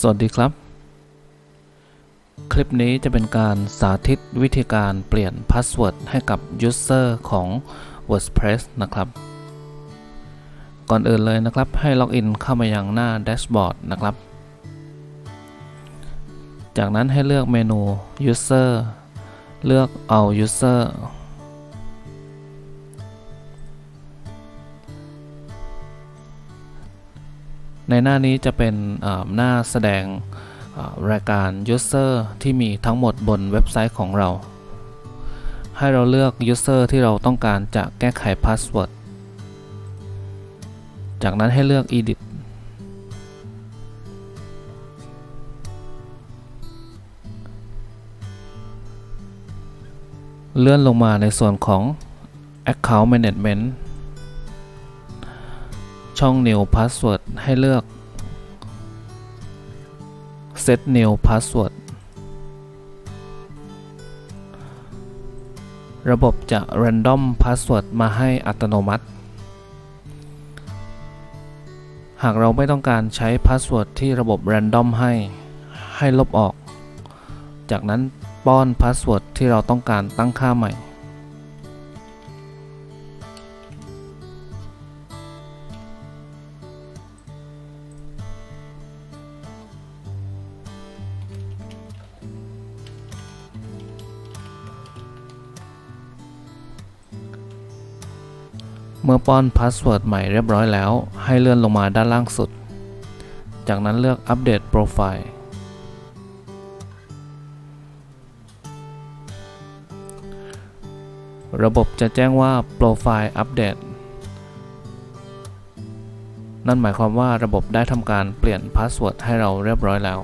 สวัสดีครับ คลิปนี้จะเป็นการสาธิตวิธีการเปลี่ยนพาสเวิร์ดให้กับ User ของ WordPress นะครับ ก่อนอื่นเลยนะครับ ให้ล็อกอินเข้ามายังหน้าแดชบอร์ดนะครับ จากนั้นให้เลือกเมนู User เลือก All User ในหน้านี้จะเป็นหน้าแสดงรายการ User ที่มีทั้งหมดบนเว็บไซต์ของเรา ให้เราเลือก User ที่เราต้องการจะแก้ไขพาสเวิร์ดจากนั้นให้เลือก Edit เลื่อนลงมาในส่วนของ Account Management ช่อง New Password ให้เลือก Set New Password ระบบจะ Random Password มาให้อัตโนมัติ หากเราไม่ต้องการใช้ Password ที่ระบบ Random ให้ ให้ลบออก จากนั้นป้อน Password ที่เราต้องการตั้งค่าใหม่ เมื่อป้อนพาสเวิร์ดใหม่เรียบร้อยแล้ว ให้เลื่อนลงมาด้านล่างสุด จากนั้นเลือกอัปเดตโปรไฟล์ระบบจะแจ้งว่าโปรไฟล์อัปเดตนั่นหมายความว่าระบบได้ทำการเปลี่ยนพาสเวิร์ดให้เราเรียบร้อยแล้ว